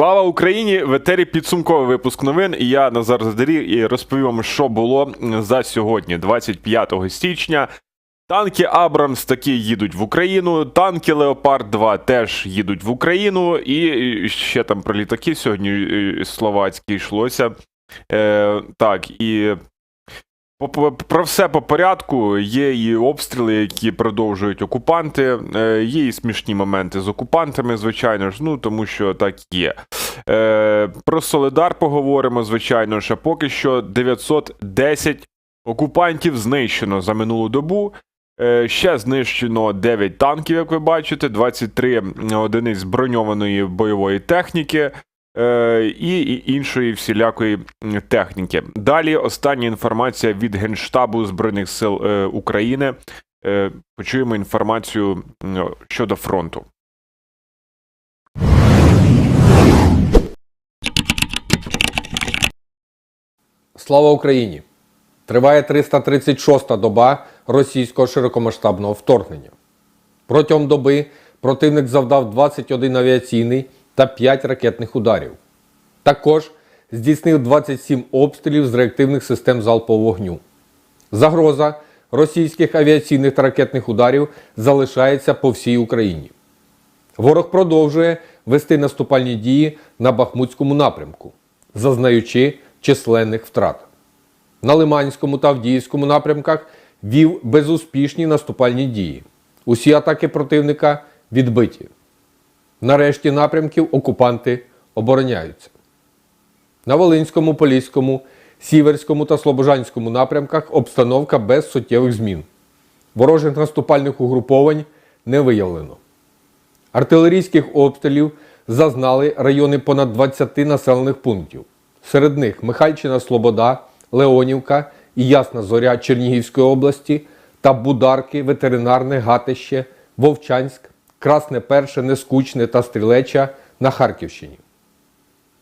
Слава Україні! В етері підсумковий випуск новин. І я Назар Задарі і розповім вам, що було за сьогодні, 25 січня. Танки Абрамс таки їдуть в Україну. Танки Леопард 2 теж їдуть в Україну. І ще там про літаки сьогодні е, словацькі йшлося. Е, так, і про все по порядку. Є і обстріли, які продовжують окупанти. Е, є і смішні моменти з окупантами, звичайно ж, ну тому що так є. Е, про Солидар поговоримо, звичайно ж, а поки що 910 окупантів знищено за минулу добу. Е, Ще знищено 9 танків, як ви бачите, 23 одиниць броньованої бойової техніки і і іншої всілякої техніки. Далі остання інформація від Генштабу Збройних сил е, України. Е, Почуємо інформацію щодо фронту. Слава Україні! Триває 336-та доба російського широкомасштабного вторгнення. Протягом доби противник завдав 21 авіаційний та 5 ракетних ударів. Також здійснив 27 обстрілів з реактивних систем залпового вогню. Загроза російських авіаційних та ракетних ударів залишається по всій Україні. Ворог продовжує вести наступальні дії на Бахмутському напрямку, зазнаючи численних втрат. На Лиманському та Авдіївському напрямках вів безуспішні наступальні дії. Усі атаки противника відбиті. На решті напрямків окупанти обороняються. На Волинському, Поліському, Сіверському та Слобожанському напрямках обстановка без суттєвих змін. Ворожих наступальних угруповань не виявлено. Артилерійських обстрілів зазнали райони понад 20 населених пунктів. Серед них Михайльчина Слобода, Леонівка і Ясна Зоря Чернігівської області та Бударки, Ветеринарне, Гатище, Вовчанськ, Красне Перше, Нескучне та Стрілеча на Харківщині.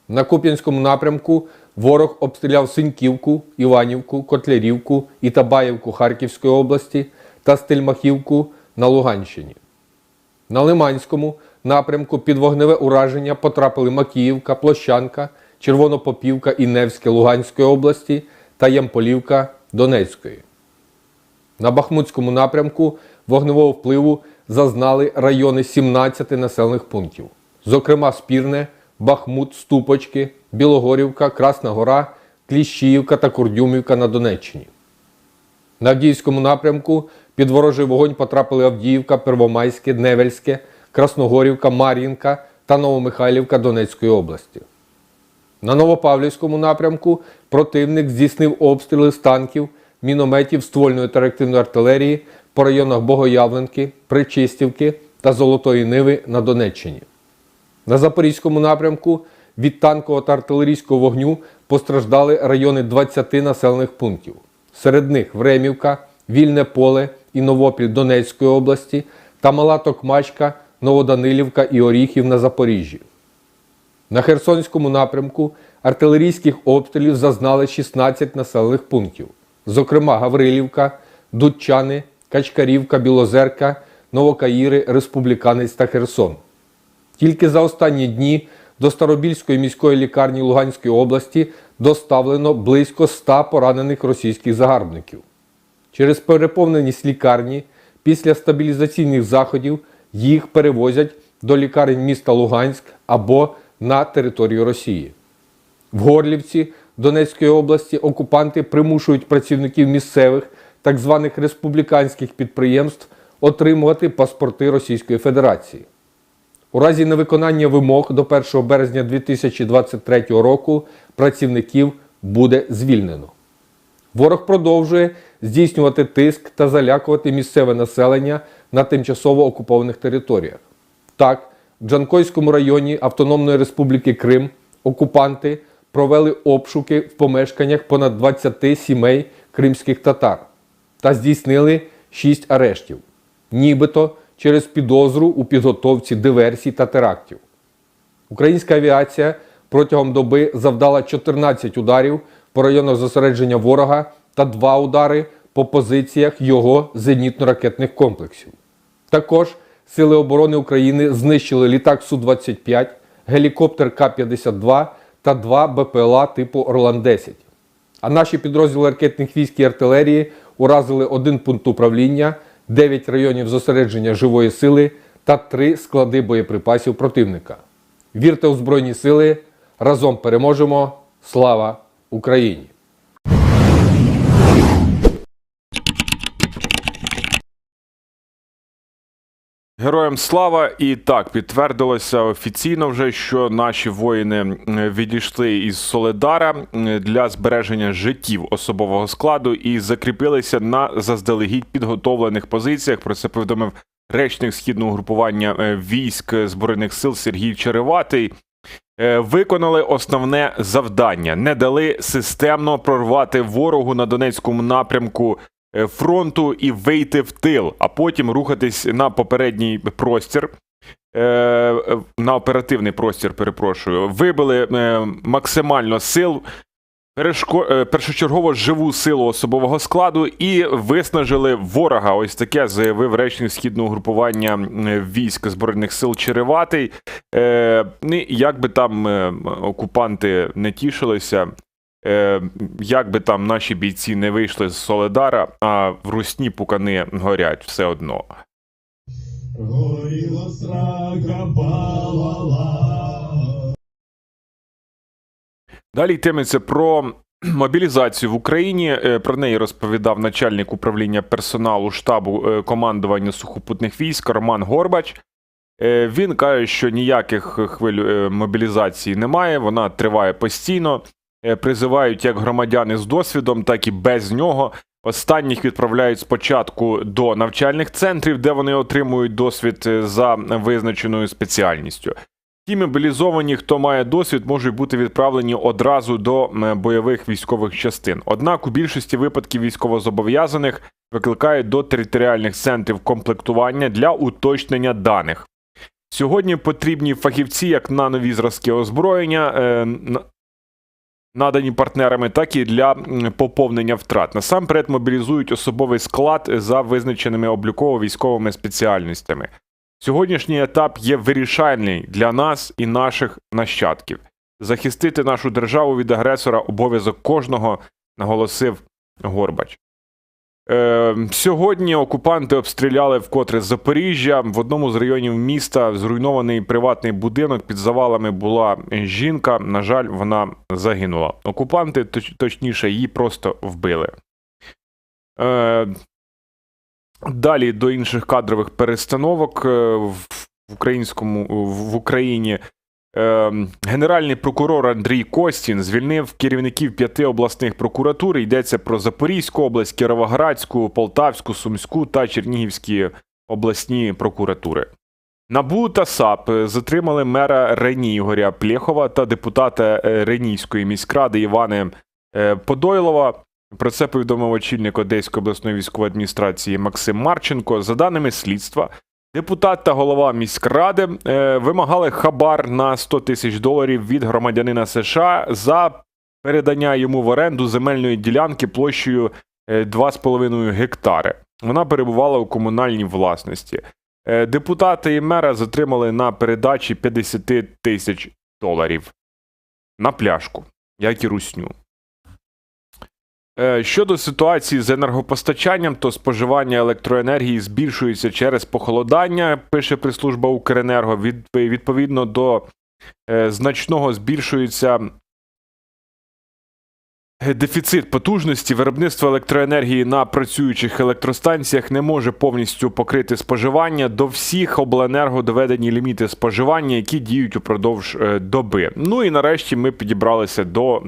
На Куп'янському напрямку ворог обстріляв Синьківку, Іванівку, Котлярівку і Табаївку Харківської області та Стельмахівку на Луганщині. На Лиманському напрямку під вогневе ураження потрапили Макіївка, Площанка, Червонопопівка і Невське Луганської області та Ямполівка Донецької. На Бахмутському напрямку вогневого впливу зазнали райони 17 населених пунктів, зокрема Спірне, Бахмут, Ступочки, Білогорівка, Красна Гора, Кліщіївка та Курдюмівка на Донеччині. На Авдіївському напрямку під ворожий вогонь потрапили Авдіївка, Первомайське, Невельське, Красногорівка, Мар'їнка та Новомихайлівка Донецької області. На Новопавлівському напрямку противник здійснив обстріли з танків, мінометів ствольної та реактивної артилерії по районах Богоявленки, Причистівки та Золотої Ниви на Донеччині. На Запорізькому напрямку від танкового та артилерійського вогню постраждали райони 20 населених пунктів. Серед них Времівка, Вільне Поле і Новопіль Донецької області та Мала Токмачка, Новоданилівка і Оріхів на Запоріжжі. На Херсонському напрямку артилерійських обстрілів зазнали 16 населених пунктів, зокрема Гаврилівка, Дудчани, Качкарівка, Білозерка, Новокаїри, Республіканець та Херсон. Тільки за останні дні до Старобільської міської лікарні Луганської області доставлено близько 100 поранених російських загарбників. Через переповненість лікарні після стабілізаційних заходів їх перевозять до лікарень міста Луганськ або на територію Росії. В Горлівці Донецької області окупанти примушують працівників місцевих так званих республіканських підприємств отримувати паспорти Російської Федерації. У разі невиконання вимог до 1 березня 2023 року працівників буде звільнено. Ворог продовжує здійснювати тиск та залякувати місцеве населення на тимчасово окупованих територіях. Так, в Джанкойському районі Автономної Республіки Крим окупанти провели обшуки в помешканнях понад 20 сімей кримських татар та здійснили 6 арештів, нібито через підозру у підготовці диверсій та терактів. Українська авіація протягом доби завдала 14 ударів по районах зосередження ворога та 2 удари по позиціях його зенітно-ракетних комплексів. Також Сили оборони України знищили літак Су-25, гелікоптер К-52 та два БПЛА типу Орлан-10. А наші підрозділи ракетних військ і артилерії уразили один пункт управління, 9 районів зосередження живої сили та 3 склади боєприпасів противника. Вірте у Збройні Сили! Разом переможемо! Слава Україні! Героям слава і так підтвердилося офіційно вже, що наші воїни відійшли із Соледара для збереження життів особового складу і закріпилися на заздалегідь підготовлених позиціях. Про це повідомив речник східного групування е, військ збройних сил Сергій Череватий. Е, Виконали основне завдання, не дали системно прорвати ворогу на Донецькому напрямку фронту і вийти в тил, а потім рухатись на попередній простір. е, е, На оперативний простір, перепрошую, вибили е, максимально сил, е, першочергово живу силу особового складу і виснажили ворога. Ось таке заявив речник східного групування військ збройних сил Череватий. Е, ну, як би там е, окупанти не тішилися, е, як би там наші бійці не вийшли з Соледара, а в русні пукани горять все одно. Горіла срака палала. Далі йтиметься про мобілізацію в Україні. Е, Про неї розповідав начальник управління персоналу штабу е, командування сухопутних військ Роман Горбач. Е, Він каже, що ніяких хвиль е, мобілізації немає, вона триває постійно. Е, Призивають як громадяни з досвідом, так і без нього. Останніх відправляють спочатку до навчальних центрів, де вони отримують досвід е, за визначеною спеціальністю. Ті мобілізовані, хто має досвід, можуть бути відправлені одразу до бойових військових частин. Однак у більшості випадків військовозобов'язаних викликають до територіальних центрів комплектування для уточнення даних. Сьогодні потрібні фахівці як на нові зразки озброєння, е, надані партнерами, так і для поповнення втрат. Насамперед мобілізують особовий склад за визначеними обліково-військовими спеціальностями. Сьогоднішній етап є вирішальний для нас і наших нащадків. Захистити нашу державу від агресора обов'язок кожного, наголосив Горбач. Е, сьогодні окупанти обстріляли вкотре Запоріжжя. В одному з районів міста зруйнований приватний будинок. Під завалами була жінка. На жаль, вона загинула. Окупанти, точ- точніше, її просто вбили. Е, Далі до інших кадрових перестановок е, в українському в Україні. Е, Генеральний прокурор Андрій Костін звільнив керівників п'яти обласних прокуратур. Йдеться про Запорізьку область, Кіровоградську, Полтавську, Сумську та Чернігівські обласні прокуратури. НАБУ та САП затримали мера Рені Ігоря Плєхова та депутата е, Ренійської міськради Івана е, Подойлова. Про це повідомив очільник Одеської обласної військової адміністрації Максим Марченко. За даними слідства, депутат та голова міськради е, вимагали хабар на 100 тисяч доларів від громадянина США за передання йому в оренду земельної ділянки площею е, 2,5 гектари. Вона перебувала у комунальній власності. Е, Депутати і мера затримали на передачі 50 тисяч доларів на пляшку, як і русню. Е, Щодо ситуації з енергопостачанням, то споживання електроенергії збільшується через похолодання, пише прес-служба Укренерго. Від, відповідно до е, значного збільшується е, дефіцит потужності. Виробництво електроенергії на працюючих електростанціях не може повністю покрити споживання. До всіх обленерго доведені ліміти споживання, які діють упродовж доби. Ну і нарешті ми підібралися до.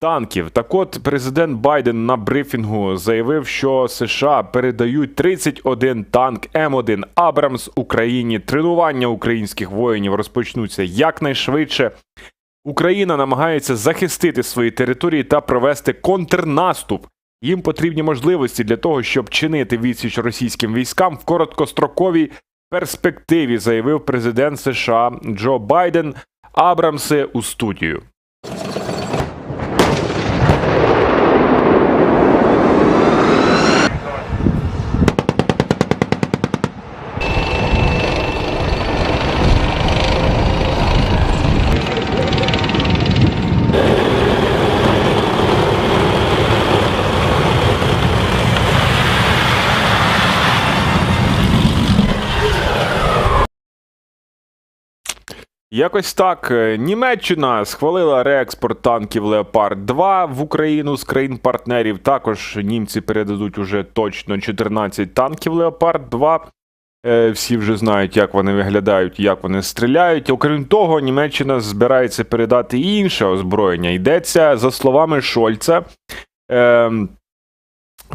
Танків. Так от президент Байден на брифінгу заявив, що США передають 31 танк М1 Абрамс Україні. Тренування українських воїнів розпочнуться якнайшвидше. Україна намагається захистити свої території та провести контрнаступ. Їм потрібні можливості для того, щоб чинити відсіч російським військам в короткостроковій перспективі, заявив президент США Джо Байден. Абрамси у студію. Якось так. Е, Німеччина схвалила реекспорт танків Леопард 2 в Україну з країн-партнерів. Також німці передадуть уже точно 14 танків Леопард 2. Е, Всі вже знають, як вони виглядають, як вони стріляють. Окрім того, Німеччина збирається передати інше озброєння. Йдеться за словами Шольца. Е,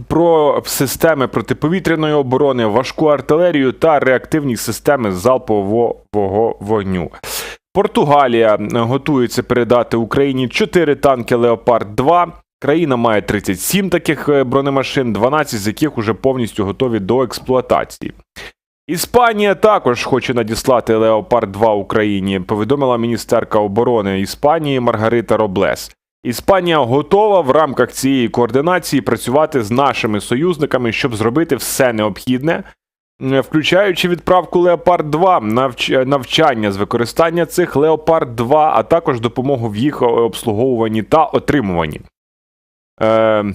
про системи протиповітряної оборони, важку артилерію та реактивні системи залпового вогню. Португалія готується передати Україні 4 танки Леопард 2. Країна має 37 таких е, бронемашин, 12 з яких уже повністю готові до експлуатації. Іспанія також хоче надіслати Леопард 2 Україні, повідомила міністерка оборони Іспанії Маргарита Роблес. Іспанія готова в рамках цієї координації працювати з нашими союзниками, щоб зробити все необхідне, включаючи відправку Леопард 2, навч- навчання з використання цих Леопард 2, а також допомогу в їх обслуговуванні та отримуванні. Е,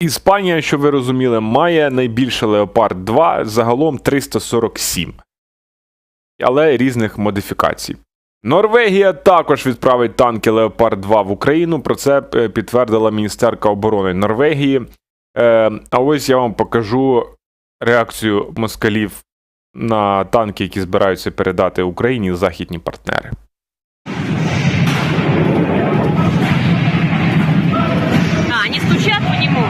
Іспанія, що ви розуміли, має найбільше Леопард 2, загалом 347, але різних модифікацій. Норвегія також відправить танки Леопард 2 в Україну. Про це е, підтвердила міністерка оборони Норвегії. Е, а ось я вам покажу реакцію москалів на танки, які збираються передати Україні західні партнери. А, они стучат по нему?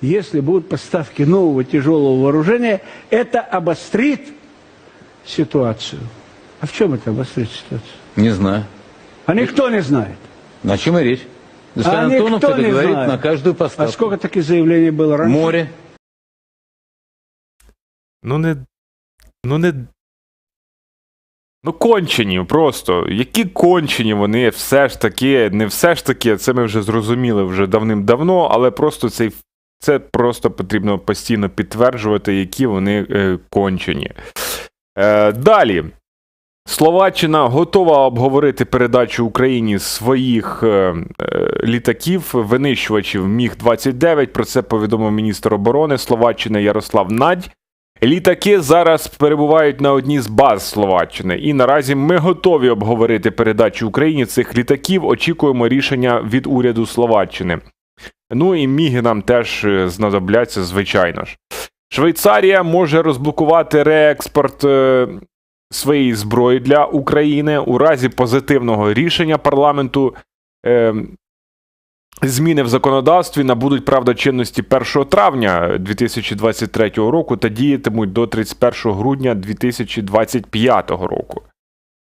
Если будут поставки нового тяжелого вооружения, это обострит ситуацию. А в чем это обострит ситуацию? Не знаю. А никто не знает. На чем и речь? А Господин Антонов никто это не говорит знает. на каждую поставку. А сколько таких заявлений было раньше? Море. Ну не. Ну не. Ну, кончені просто. Які кончені вони все ж таки, не все ж таки, це ми вже зрозуміли вже давним-давно, але просто цей. Це просто потрібно постійно підтверджувати, які вони е, кончені. Е, далі. Словаччина готова обговорити передачу Україні своїх е, е, літаків, винищувачів Міг-29. Про це повідомив міністр оборони Словаччини Ярослав Надь. Літаки зараз перебувають на одній з баз Словаччини, і наразі ми готові обговорити передачу Україні цих літаків. Очікуємо рішення від уряду Словаччини. Ну і міги нам теж е, знадобляться, звичайно ж. Швейцарія може розблокувати реекспорт своєї зброї для України у разі позитивного рішення парламенту. Е, Зміни в законодавстві набудуть правда чинності 1 травня 2023 року та діятимуть до 31 грудня 2025 року.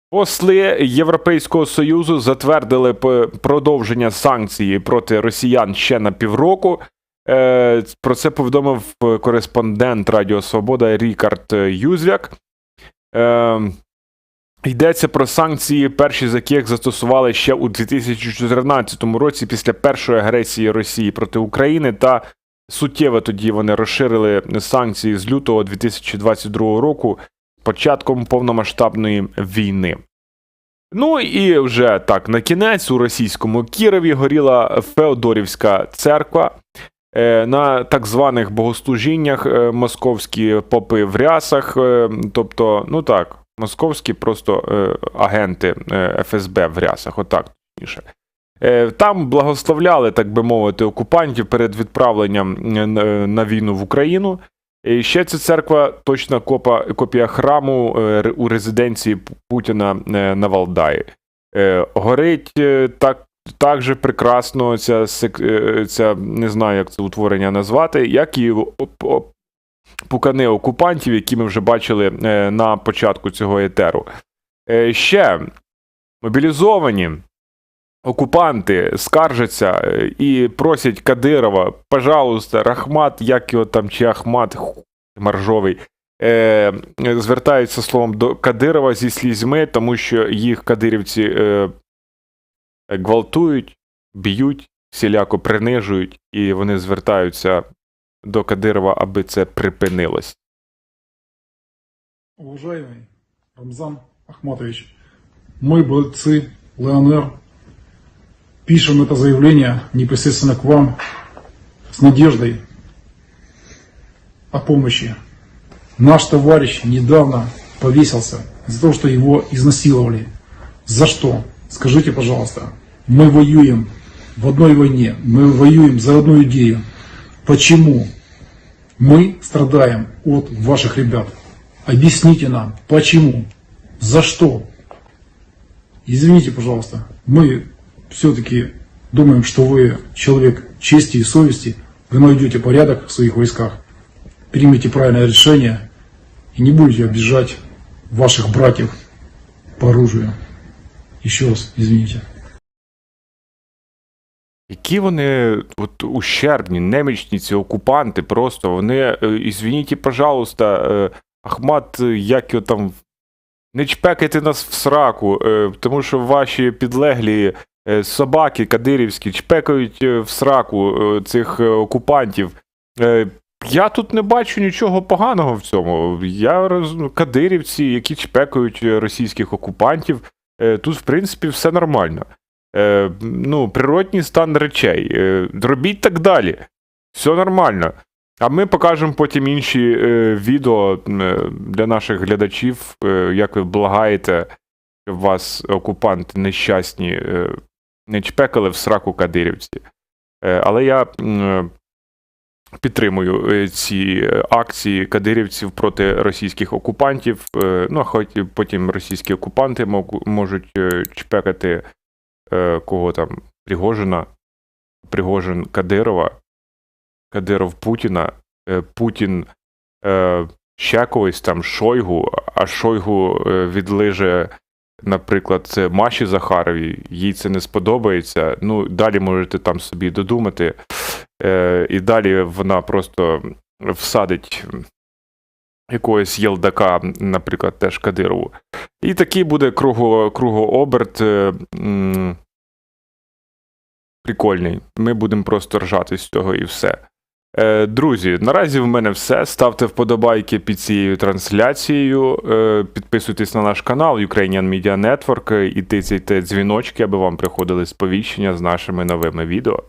Посли Європейського Союзу затвердили продовження санкцій проти росіян ще на півроку. Е, Про це повідомив е, кореспондент Радіо Свобода Рікард Юзвяк. Е, Йдеться про санкції, перші з яких застосували ще у 2014 році після першої агресії Росії проти України, та суттєво тоді вони розширили санкції з лютого 2022 року, початком повномасштабної війни. Ну і вже так на кінець у російському Кірові горіла Феодорівська церква. Е, На так званих богослужіннях е, московські попи в рясах, е, тобто, ну так, московські просто агенти ФСБ в рясах, отак точніше. Там благословляли, так би мовити, окупантів перед відправленням на- війну в Україну. І ще ця церква точна копа, копія храму у резиденції Путіна на Валдаї. Горить так, так прекрасно ця, сек- е, ця, не знаю, як це утворення назвати, як і пукани окупантів, які ми вже бачили е, на початку цього етеру. Е, Ще мобілізовані окупанти скаржаться е, і просять Кадирова, пожалуйста, Рахмат, як його там, чи Ахмат маржовий, е, звертаються словом до Кадирова зі слізьми, тому що їх кадирівці е, гвалтують, б'ють, всіляко принижують, і вони звертаються до Кадирова, аби це припинилось. Уважаемый Рамзан Ахматович, мы, бойцы ЛНР, пишем это заявление непосредственно к вам с надеждой о помощи. Наш товарищ недавно повесился из-за того, что его изнасиловали. За что? Скажите, пожалуйста. Мы воюем в одной войне, мы воюем за одну идею. Почему мы страдаем от ваших ребят? Объясните нам, почему? За что? Извините, пожалуйста, мы все-таки думаем, что вы человек чести и совести, вы найдете порядок в своих войсках, примите правильное решение и не будете обижать ваших братьев по оружию. Еще раз извините. Які вони от, ущербні, немічні ці окупанти, просто вони, е, ізвініть, пожалуйста, е, Ахмат, е, як його там, не чпекайте нас в сраку, тому що ваші підлеглі собаки кадирівські чпекають в сраку цих окупантів. Я тут не бачу нічого поганого в цьому. Я роз... кадирівці, які чпекають російських окупантів, тут, в принципі, все нормально е, ну, природній стан речей. Е, робіть так далі. Все нормально. А ми покажемо потім інші е, відео е, для наших глядачів, е, як ви благаєте, щоб вас окупанти нещасні е, не чпекали в сраку кадирівці. Е, але я е, підтримую е, ці е, акції кадирівців проти російських окупантів. Е, ну, хоч потім російські окупанти можуть чпекати кого там Пригожина, Пригожин Кадирова, Кадиров Путіна, е, Путін е, ще когось там Шойгу, а Шойгу е, відлиже, наприклад, Маші Захаровій, їй це не сподобається. Ну, далі можете там собі додумати. Е, і далі вона просто всадить якогось єлдака, наприклад, теж Кадирову. І такий буде круго, кругооберт. е, Прикольний. Ми будемо просто ржати з цього і все. Е, друзі, наразі в мене все. Ставте вподобайки під цією трансляцією. Е, підписуйтесь на наш канал Ukrainian Media Network е, і тицяйте дзвіночки, аби вам приходили сповіщення з нашими новими відео.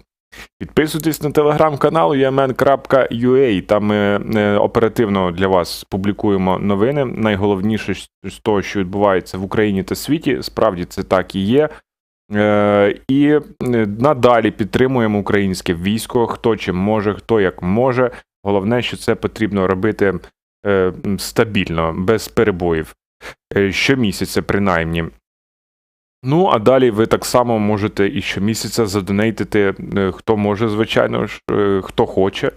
Підписуйтесь на телеграм-канал umn.ua, Там ми е, оперативно для вас публікуємо новини. Найголовніше з того, що відбувається в Україні та світі, справді це так і є. Е, І е, надалі підтримуємо українське військо, хто чим може, хто як може. Головне, що це потрібно робити стабільно, без перебоїв. Щомісяця, принаймні. Ну, а далі ви так само можете і щомісяця задонейтити, е, хто може, звичайно ж, е, хто хоче,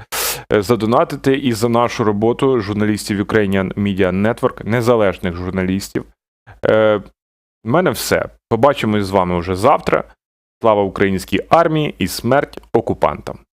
е, задонатити і за нашу роботу журналістів Ukrainian Media Network, незалежних журналістів. В мене все. Побачимось з вами вже завтра. Слава українській армії і смерть окупантам!